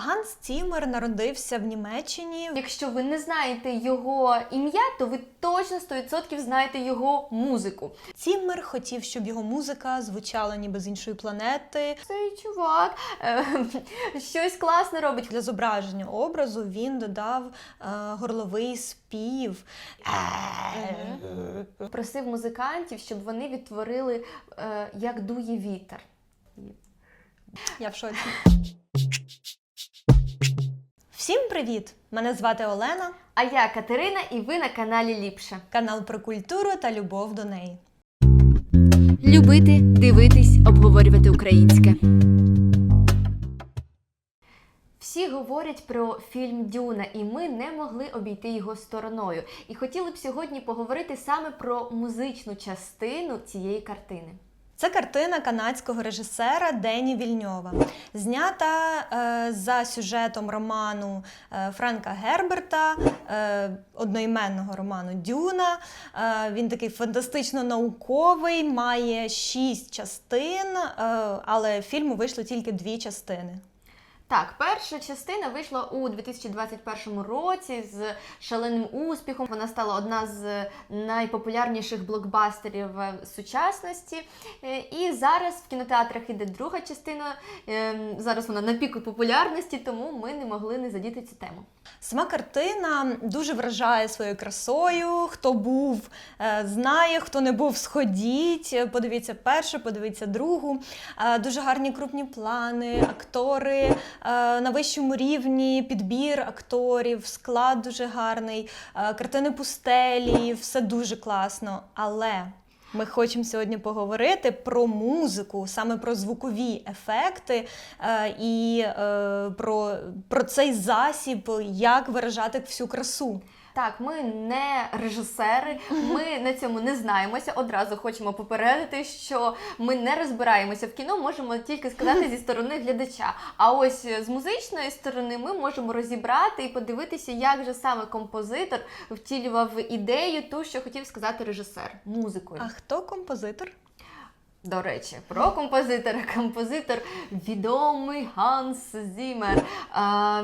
Ганс Цімер народився в Німеччині. Якщо ви не знаєте його ім'я, то ви точно 100% знаєте його музику. Цімер хотів, щоб його музика звучала ніби з іншої планети. Цей чувак е, щось класне робить. Для зображення образу він додав е, горловий спів. Просив музикантів, щоб вони відтворили, е, як дує вітер. Я в шоці. Всім привіт! Мене звати Олена, А я Катерина, і ви на каналі Ліпше. канал про культуру та любов до неї. Любити, дивитись, обговорювати українське. Всі говорять про фільм Дюна, і ми не могли обійти його стороною. І хотіли б сьогодні поговорити саме про музичну частину цієї картини. Це картина канадського режисера Дені Вільньова, знята е, за сюжетом роману е, Френка Герберта, е, одноіменного роману Дюна. Е, він такий фантастично науковий, має шість частин, е, але фільму вийшло тільки дві частини. Так, перша частина вийшла у 2021 році з шаленим успіхом. Вона стала одна з найпопулярніших блокбастерів е, сучасності. Е, І зараз в кінотеатрах іде друга частина. Е, Зараз вона на піку популярності, тому ми не могли не задіти цю тему. Сама картина дуже вражає своєю красою. Хто був, знає, хто не був, сходіть. Подивіться першу, подивіться другу. Дуже гарні крупні плани, актори на вищому рівні, підбір акторів, склад дуже гарний, е, картини пустелі, все дуже класно. Але ми хочемо сьогодні поговорити про музику, саме про звукові ефекти е, і е, про, про цей засіб, як виражати всю красу. Так, ми не режисери, ми на цьому не знаємося. Одразу хочемо попередити, що ми не розбираємося в кіно, можемо тільки сказати зі сторони глядача. А ось з музичної сторони ми можемо розібрати і подивитися, як же саме композитор втілював ідею, ту, що хотів сказати режисер музикою. А хто композитор? До речі, про композитора. Композитор відомий Ганс Зімер. А,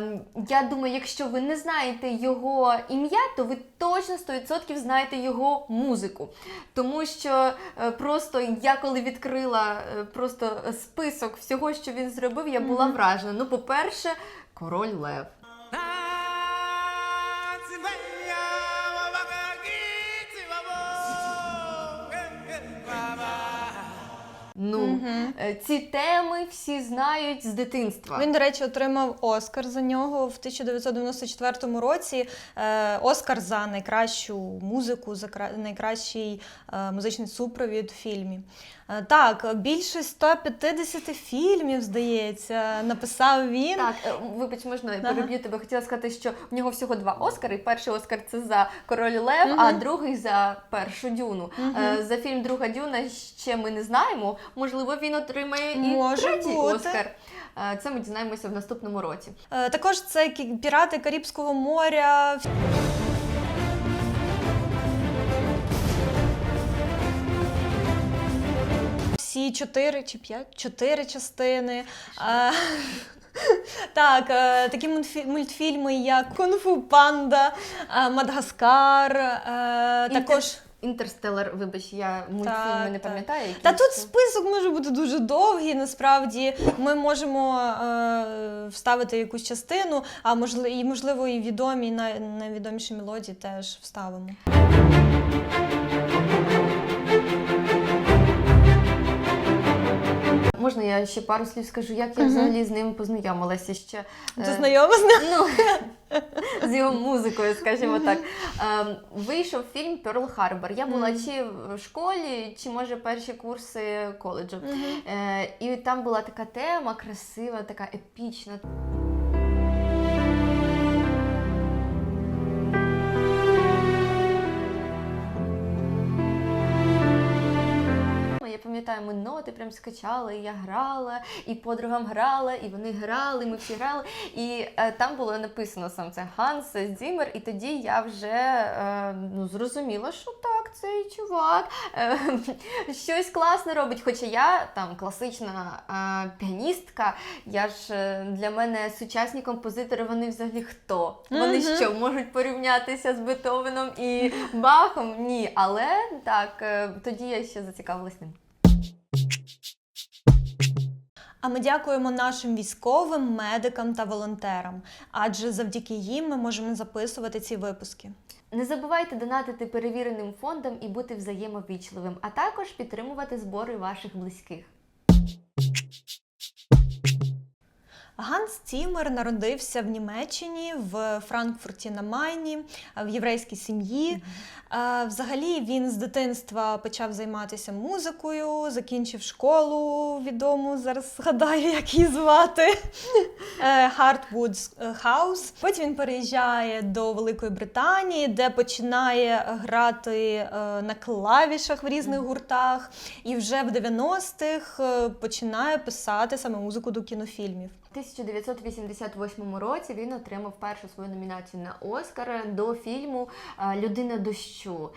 я думаю, якщо ви не знаєте його ім'я, то ви точно 100% знаєте його музику. Тому що е, просто я коли відкрила е, просто список всього, що він зробив, я була вражена. Ну, по-перше, король Лев. Ну, е, ці теми всі знають з дитинства. Він, до речі, отримав Оскар за нього в 1994 році. Е, Оскар за найкращу музику, за кра- найкращий е, музичний супровід в фільмі. Е, так, більше 150 фільмів, здається, написав він. Так, е, вибач, можна я Ага. переб'ю тебе. Хотіла сказати, що в нього всього два Оскари. Перший Оскар це за Король Лев, а другий за першу дюну. Е, За фільм Друга Дюна ще ми не знаємо. Можливо, він отримає і Може третій бути. Оскар. Це ми дізнаємося в наступному році. Також це пірати Карибського моря. Всі чотири чи п'ять? Чотири частини. Так, е, такі мультфі- мультфільми, як Кунг-фу Панда, е, Мадагаскар, е, також. Інтерстелар, вибач, я мультфільми не пам'ятаю. які Та тут список може бути дуже довгий. Насправді ми можемо е, вставити якусь частину, а можливо, і можливо і відомі най- найвідоміші мелодії теж вставимо. Можна я ще пару слів скажу, як я взагалі з ним познайомилася ще. е, Ти знайома з ним? Ну, з його музикою, скажімо так. Ем, Вийшов фільм Перл Харбор. Я була чи в школі, чи може перші курси коледжу. Е, І там була така тема красива, така епічна. Пам'ятаю, ми ноти прям скачали, і я грала, і подругам грала, і вони грали, ми всі грали. І е, там було написано сам це Ганс Зімер, і тоді я вже е, ну, зрозуміла, що так, цей чувак е, щось класне робить. Хоча я там класична е, піаністка, я ж е, для мене сучасні композитори, вони взагалі хто? Вони Мгм. що, можуть порівнятися з Бетовеном і Бахом? Ні, але так, е, тоді я ще зацікавилась ним. А ми дякуємо нашим військовим, медикам та волонтерам, адже завдяки їм ми можемо записувати ці випуски. Не забувайте донатити перевіреним фондам і бути взаємовічливим, а також підтримувати збори ваших близьких. Ганс Цімер народився в Німеччині в Франкфурті на Майні в єврейській сім'ї. Взагалі він з дитинства почав займатися музикою, закінчив школу відому. Зараз згадаю, як її звати е, Hardwood House. Потім він переїжджає до Великої Британії, де починає грати е, на клавішах в різних гуртах, і вже в 90-х е, починає писати саме музику до кінофільмів. У 1988 році він отримав першу свою номінацію на Оскар до фільму е, Людина дощу.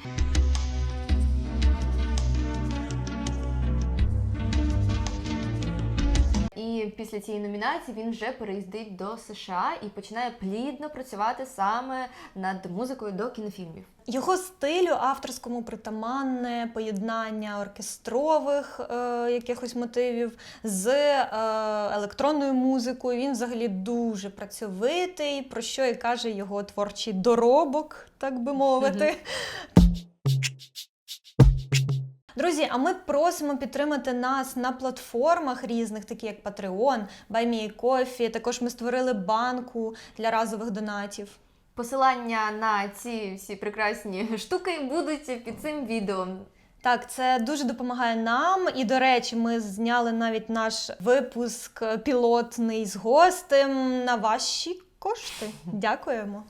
І після цієї номінації він вже переїздить до США і починає плідно працювати саме над музикою до кінофільмів. Його стилю авторському притаманне поєднання оркестрових е, якихось мотивів з е, електронною музикою. Він взагалі дуже працьовитий, про що і каже його творчий доробок, так би мовити. Друзі, а ми просимо підтримати нас на платформах різних, такі як Patreon, BuyMeACoffee. Також ми створили банку для разових донатів. Посилання на ці всі прекрасні штуки будуть під цим відео. Так, це дуже допомагає нам. І, до речі, ми зняли навіть наш випуск е, пілотний з гостем на ваші кошти. Дякуємо.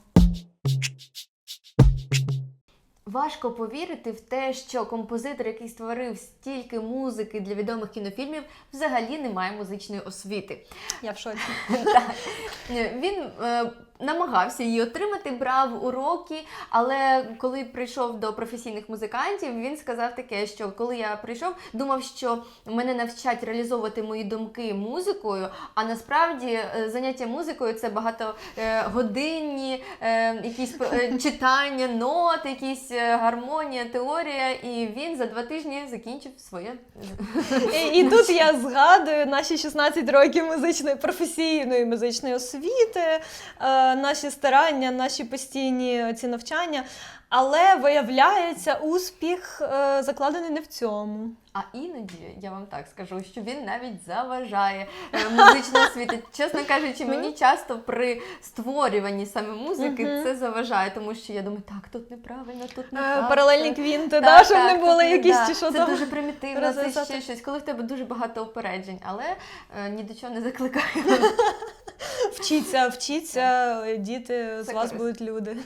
Важко повірити в те, що композитор, який створив стільки музики для відомих кінофільмів, взагалі не має музичної освіти. Я в шоці. Він е, намагався її отримати, брав уроки, але коли прийшов до професійних музикантів, він сказав таке, що коли я прийшов, думав, що мене навчать реалізовувати мої думки музикою, а насправді е, заняття музикою це багатогодинні е, якісь е, читання, нот, якісь гармонія, теорія, і він за два тижні закінчив своє. І, і тут я згадую наші 16 років музичної професійної музичної освіти, наші старання, наші постійні ці навчання. Але виявляється, успіх е, закладений не в цьому. А іноді я вам так скажу, що він навіть заважає е, музичної освіти. Чесно кажучи, мені часто при створюванні саме музики Мгм. це заважає, тому що я думаю, так, тут неправильно, тут не Е, так. Паралельні квінти, да, щоб так, не були якісь да, чи що Це там. дуже примітивно, це ще щось, коли в тебе дуже багато опереджень, але е, ні до чого не закликаю. Вчіться, вчіться, діти з вас будуть люди.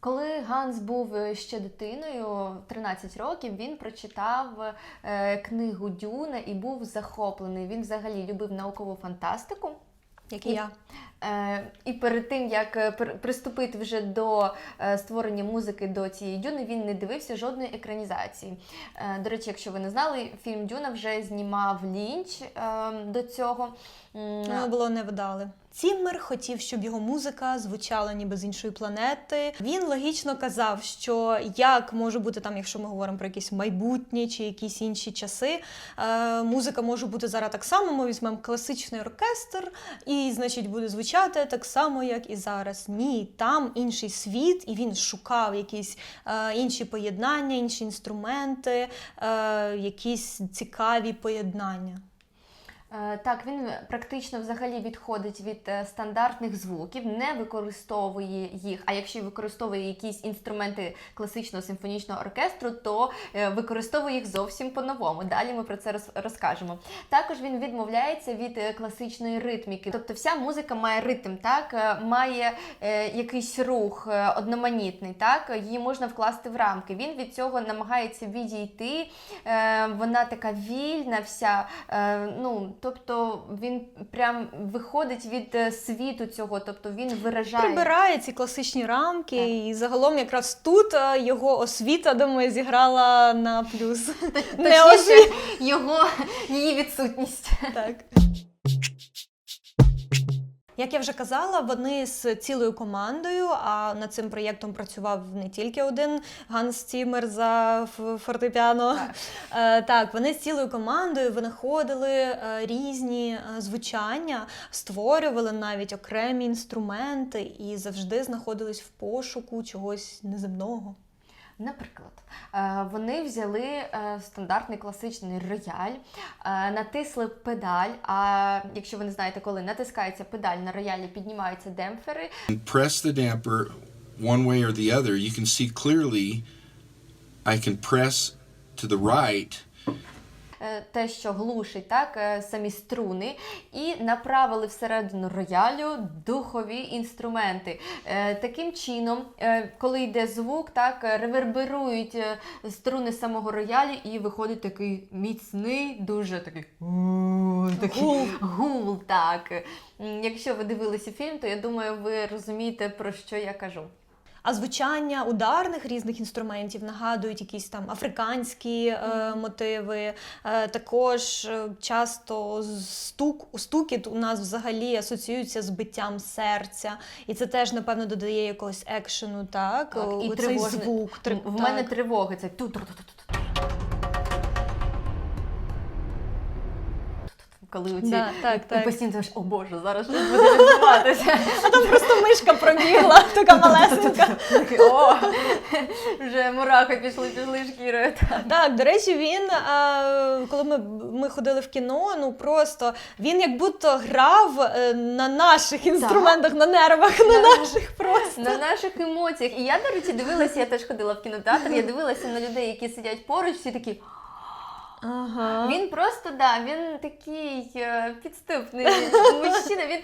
Коли Ганс був е, ще дитиною, в 13 років, він прочитав е, книгу Дюна і був захоплений. Він взагалі любив наукову фантастику. Як і я. Е, і перед тим як е, приступити вже до е, створення музики до цієї дюни, він не дивився жодної екранізації. До речі, якщо ви не знали, фільм Дюна вже знімав Лінч е, до цього. Воно було невдале. Ціммер хотів, щоб його музика звучала ніби з іншої планети. Він логічно казав, що як може бути там, якщо ми говоримо про якісь майбутні чи якісь інші часи, е, музика може бути зараз так само. Ми візьмемо класичний оркестр, і значить буде звучати так само, як і зараз. Ні, там інший світ, і він шукав якісь е, інші поєднання, інші інструменти, е, якісь цікаві поєднання. Е, Так, він практично взагалі відходить від е, стандартних звуків, не використовує їх. А якщо використовує якісь інструменти класичного симфонічного оркестру, то е, використовує їх зовсім по-новому. Далі ми про це роз- розкажемо. Також він відмовляється від класичної ритміки. Тобто вся музика має ритм, так має якийсь рух одноманітний, так її можна вкласти в рамки. Він від цього намагається відійти. Вона така вільна, вся. Ну тобто він прям виходить від е, світу цього, тобто він виражає. Прибирає ці класичні рамки, Так. і загалом якраз тут е, його освіта, думаю, зіграла на плюс. Не Точніше, його її відсутність. Так. Як я вже казала, вони з цілою командою, а над цим проєктом працював не тільки один Ганс Цімер за фортепіано. Так. Е, Так, вони з цілою командою винаходили е, різні е, звучання, створювали навіть окремі інструменти і завжди знаходились в пошуку чогось неземного. Наприклад, е, вони взяли е, стандартний класичний рояль, е, натисли педаль. А якщо ви не знаєте, коли натискається педаль на роялі, піднімаються демпфери. press the damper one way or the other, you can see clearly I can press to the right Те, що глушить так, е, самі струни, і направили всередину роялю духові інструменти. Е, Таким чином, е, коли йде звук, так е, реверберують е, струни самого роялю, і виходить такий міцний, дуже такий такий Гул. гул. Так. Якщо ви дивилися фільм, то я думаю, ви розумієте, про що я кажу. А звучання ударних різних інструментів нагадують якісь там африканські е, мотиви. Е, також е, часто стук, стукіт у нас взагалі асоціюється з биттям серця, і це теж, напевно, додає якогось екшену, так? Так, і Оцей тривожний. звук. В мене тривоги. Це ту Коли оці Да, так, так. постійно думаєш, о Боже, зараз щось буде відбуватися. А там просто мишка пробігла, така малесенька. О, вже мурахи пішли, пішли шкірою. Так. До речі, він, коли ми, ми ходили в кіно, ну просто він як будто грав е, на наших інструментах, на нервах, на наших просто. На наших емоціях. І я, до речі, дивилася, я теж ходила в кінотеатр, я дивилася на людей, які сидять поруч, всі такі. Ага. Він просто да, він такий е, підступний мужчина. Він,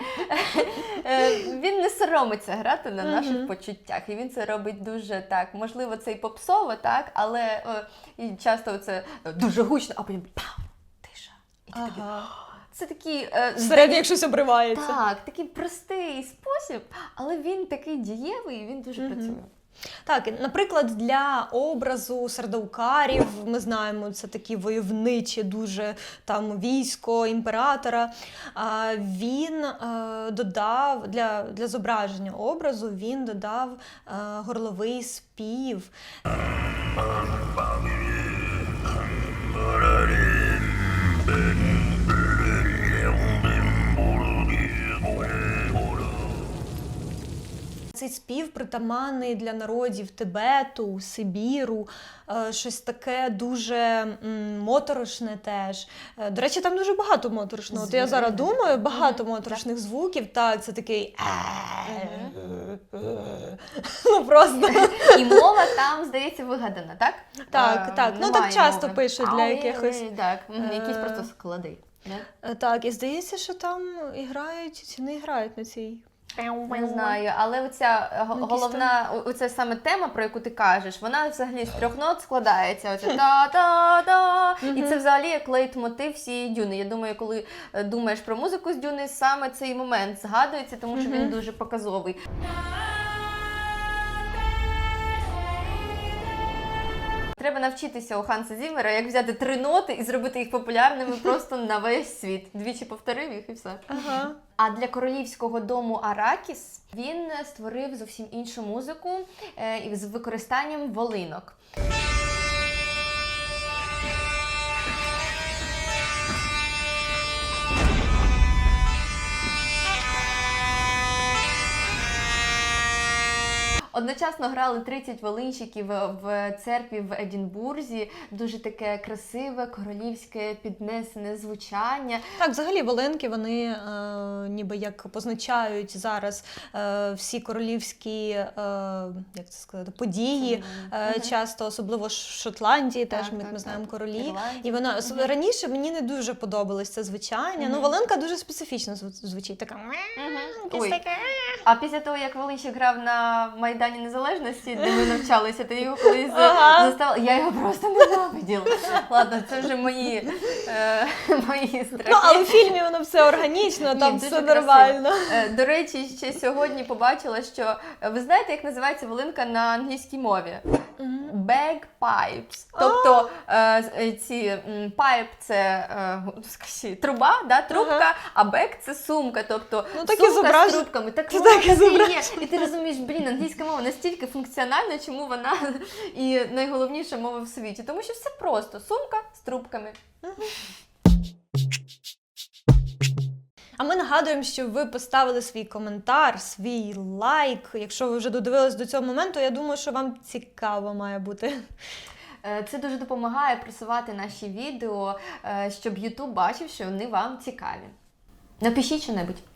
е, він не соромиться грати на наших почуттях. І він це робить дуже так. Можливо, це і попсово, так, але е, і часто це дуже гучно, а потім пау, тиша. І ти такий, Ага. Це такий е, Всередині як щось обривається. так, такий простий спосіб, але він такий дієвий і він дуже працює. Так, наприклад, для образу сардаукарів ми знаємо, це такі войовничі, дуже там військо імператора. Він е, додав для, для зображення образу, він додав е, горловий спів. Спів притаманний для народів Тибету, Сибіру, е, щось таке дуже моторошне теж. Е, До речі, там дуже багато моторошного. От я зараз думаю, багато моторошних звуків. Так, це такий. Ну просто. І мова там, здається, вигадана, так? Так, Е, так. Ну, так часто пишуть для якихось, Так, якісь е, просто склади. Е, Так, і здається, що там і грають, чи не грають на цій. Не знаю, але оця е, головна, оця саме тема, про яку ти кажеш, вона взагалі з трьох нот складається. Оце та-та-та. І це взагалі як лейтмотив всієї дюни. Я думаю, коли е, думаєш про музику з дюни, саме цей момент згадується, тому що він дуже показовий. Треба навчитися у Ханса Зімера, як взяти три ноти і зробити їх популярними просто на весь світ. Двічі повторив їх і все. Ага. А для королівського дому Аракіс він створив зовсім іншу музику е, і з використанням волинок. Одночасно грали 30 волинщиків в церкві в Едінбурзі. Дуже таке красиве, королівське піднесене звучання. Так, взагалі волинки вони е, ніби як позначають зараз е, всі королівські е, як це сказати, події. Е, часто, особливо в Шотландії, теж Так, ми, так, ми знаємо так. королів. Ірландія. І вона с- раніше мені не дуже подобалось це звучання. Ну, волинка дуже специфічно зв- звучить. Така якесь Ой. А після того, як Волинщик грав на Майдані Майдані Незалежності, де ми навчалися, ти його колись Ага. застала. Я його просто ненавиділа. Ладно, це вже мої, е, мої страхи. Ну, але в фільмі воно все органічно, Ні, там все нормально. Е, До речі, ще сьогодні побачила, що е, ви знаєте, як називається волинка на англійській мові? Bagpipes. Тобто е, е, ці пайп це е, скажи, труба, да, трубка, а бек це сумка. Тобто Ну, так і сумка зображ- з трубками. Так, Це так і так і є. І ти розумієш, блін, англійська мова настільки функціональна, чому вона і найголовніша мова в світі. Тому що все просто сумка з трубками. А ми нагадуємо, що ви поставили свій коментар, свій лайк. Якщо ви вже додивились до цього моменту, я думаю, що вам цікаво має бути. Е, Це дуже допомагає просувати наші відео, е, щоб YouTube бачив, що вони вам цікаві. Напишіть що-небудь.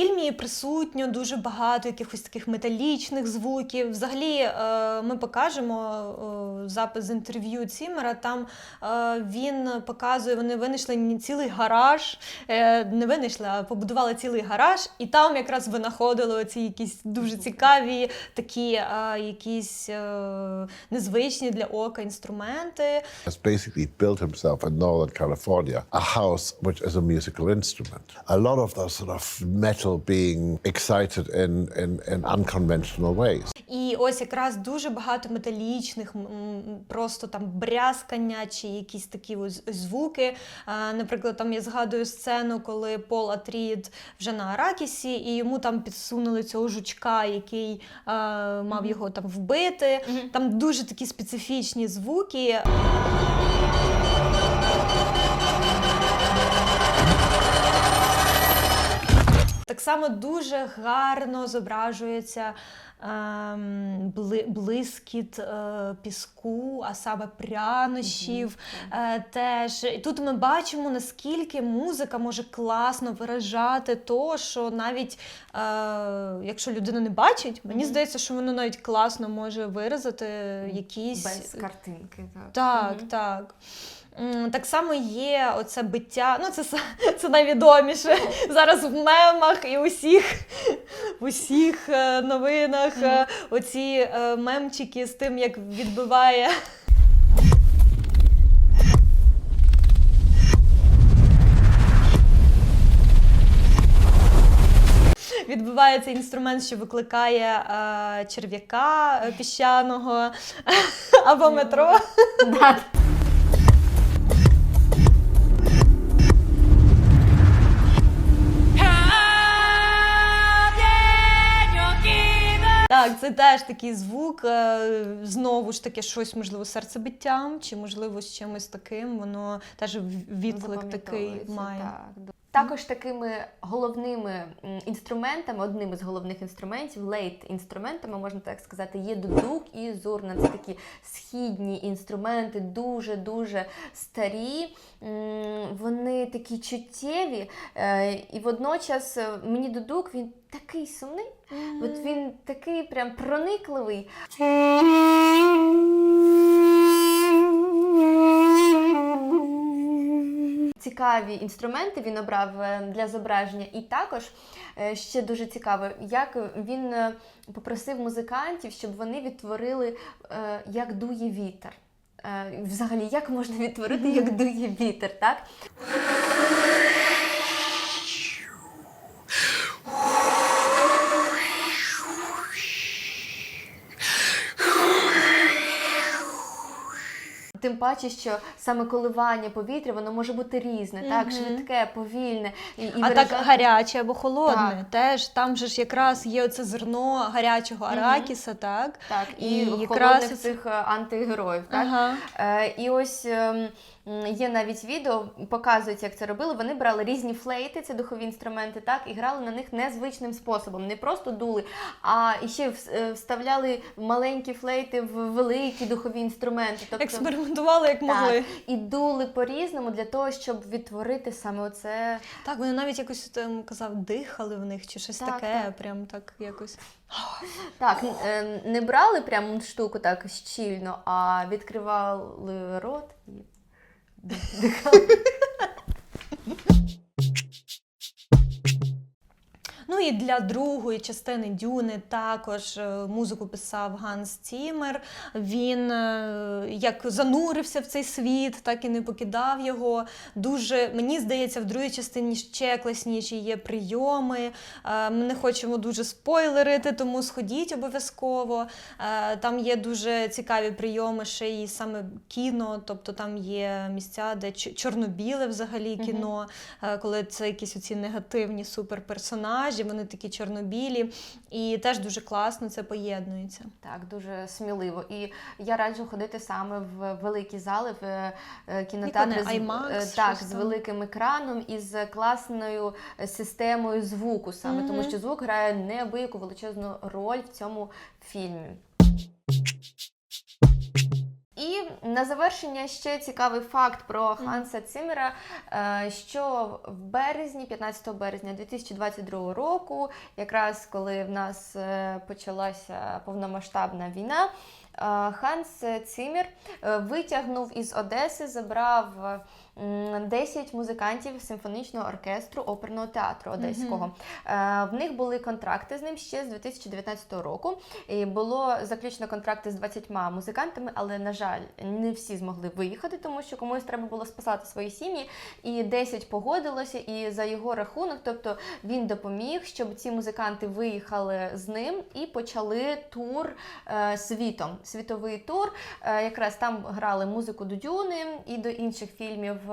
Фільмі присутньо дуже багато якихось таких металічних звуків. Взагалі, е, ми покажемо е, запис з інтерв'ю Цімера. Там е, він показує, вони винайшли цілий гараж, не винайшли, а побудували цілий гараж, і там якраз винаходили оці якісь дуже цікаві, такі якісь незвичні для ока інструменти. basically built himself in Northern California a house which is a musical instrument. A lot of the sort of metal being excited in, in, in unconventional ways. І ось якраз дуже багато металічних, просто там брязкання чи якісь такі ось звуки. Наприклад, там я згадую сцену, коли Пол Атрід вже на Аракісі, і йому там підсунули цього жучка, який а, мав його там вбити. Там дуже такі специфічні звуки. Так само дуже гарно зображується ем, бли, блискіт е, піску, а саме прянощів. Е, теж. І тут ми бачимо, наскільки музика може класно виражати то, що навіть е, якщо людина не бачить, мені здається, що воно навіть класно може виразити якісь. Без картинки. Так. Так, так. Так само є оце биття. Ну, це, це найвідоміше зараз в мемах і усіх, в усіх е, новинах. е, Оці е, мемчики з тим, як відбиває. Відбувається інструмент, що викликає е, черв'яка піщаного або метро. Так, це теж такий звук. е, Знову ж таки, щось, можливо, серцебиттям, чи можливо з чимось таким. Воно теж відклик такий має. Так. Також такими головними інструментами, одним із головних інструментів, лейт-інструментами, можна так сказати, є дудук і зурна. Це такі східні інструменти, дуже-дуже старі. Вони такі чуттєві. е, І водночас е, мені дудук він такий сумний. От він такий прям проникливий. Цікаві інструменти він обрав е, для зображення, і також е, ще дуже цікаво, як він е, попросив музикантів, щоб вони відтворили, як дує вітер. Взагалі, як можна відтворити, як дує вітер, так? Тим паче, що саме коливання повітря воно може бути різне, так швидке, повільне і, і А так гаряче або холодне. Так. Теж там же ж якраз є оце зерно гарячого аракіса, так? Так, і, І якраз холодних цих е, антигероїв. Так? Ага. Е, і ось м, є навіть відео, показують, як це робили. Вони брали різні флейти, це духові інструменти, так, і грали на них незвичним способом. Не просто дули, а ще е, вставляли маленькі флейти в великі духові інструменти. Тобто, Експериментували як могли. так, і дули по-різному для того, щоб відтворити саме оце. Так, вони навіть якось там казав, дихали в них чи щось Так, таке, так. прям так якось. Так, е, не брали прям штуку так щільно, а відкривали рот і Дихали. Ну і для другої частини Дюни також е, музику писав Ганс Цімер. Він е, як занурився в цей світ, так і не покидав його. Дуже мені здається, в другій частині ще класніші є прийоми. Е, Ми не хочемо дуже спойлерити, тому сходіть обов'язково. Там є дуже цікаві прийоми, ще і саме кіно, тобто там є місця, де чорно-біле взагалі кіно, коли це якісь оці негативні суперперсонажі, вони такі чорно-білі, і теж дуже класно це поєднується. Так, дуже сміливо. І я раджу ходити саме в великі зали, в е, кінотеатри з, IMAX, е, так, з великим екраном і з класною е, системою звуку саме, тому що звук грає неабияку величезну роль в цьому фільмі. І на завершення ще цікавий факт про Ханса Циммера, е, що в березні, 15 березня 2022 року, якраз коли в нас е, почалася повномасштабна війна, е, Ханс Циммер е, витягнув із Одеси, забрав 10 музикантів симфонічного оркестру оперного театру Одеського. Е, В них були контракти з ним ще з 2019 року. І було заключено контракти з 20 музикантами, але, на жаль, не всі змогли виїхати, тому що комусь треба було спасати свої сім'ї. І 10 погодилося, і за його рахунок, тобто він допоміг, щоб ці музиканти виїхали з ним і почали тур е, світом. Світовий тур. Е, якраз там грали музику до Дюни і до інших фільмів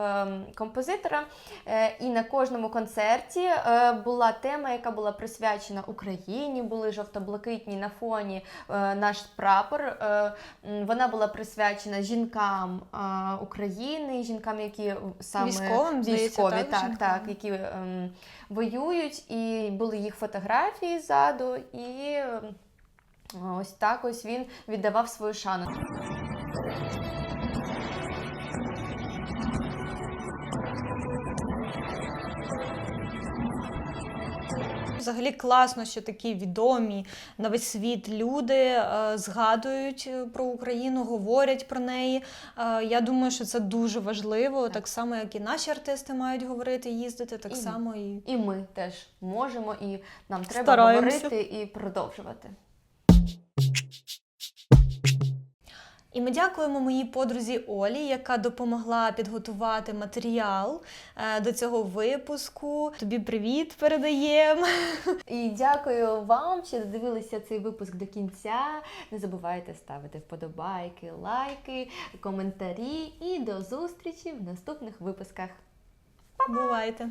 композитора. Е, і на кожному концерті е, була тема, яка була присвячена Україні. Були жовто-блакитні на фоні е, наш прапор. Вона була присвячена жінкам України, жінкам, які саме Військовим, військові, так, так, так, які ем, воюють, і були їх фотографії ззаду, і ем, ось так ось він віддавав свою шану. Взагалі класно, що такі відомі на весь світ люди е, згадують е, про Україну, говорять про неї. Е, я думаю, що це дуже важливо, так, само, як і наші артисти мають говорити, їздити, так І само і І ми теж можемо, і нам треба Стараємося. говорити і продовжувати. І ми дякуємо моїй подрузі Олі, яка допомогла підготувати матеріал е, до цього випуску. Тобі привіт передаємо. І дякую вам, що додивилися цей випуск до кінця. Не забувайте ставити вподобайки, лайки, коментарі і до зустрічі в наступних випусках. Бувайте!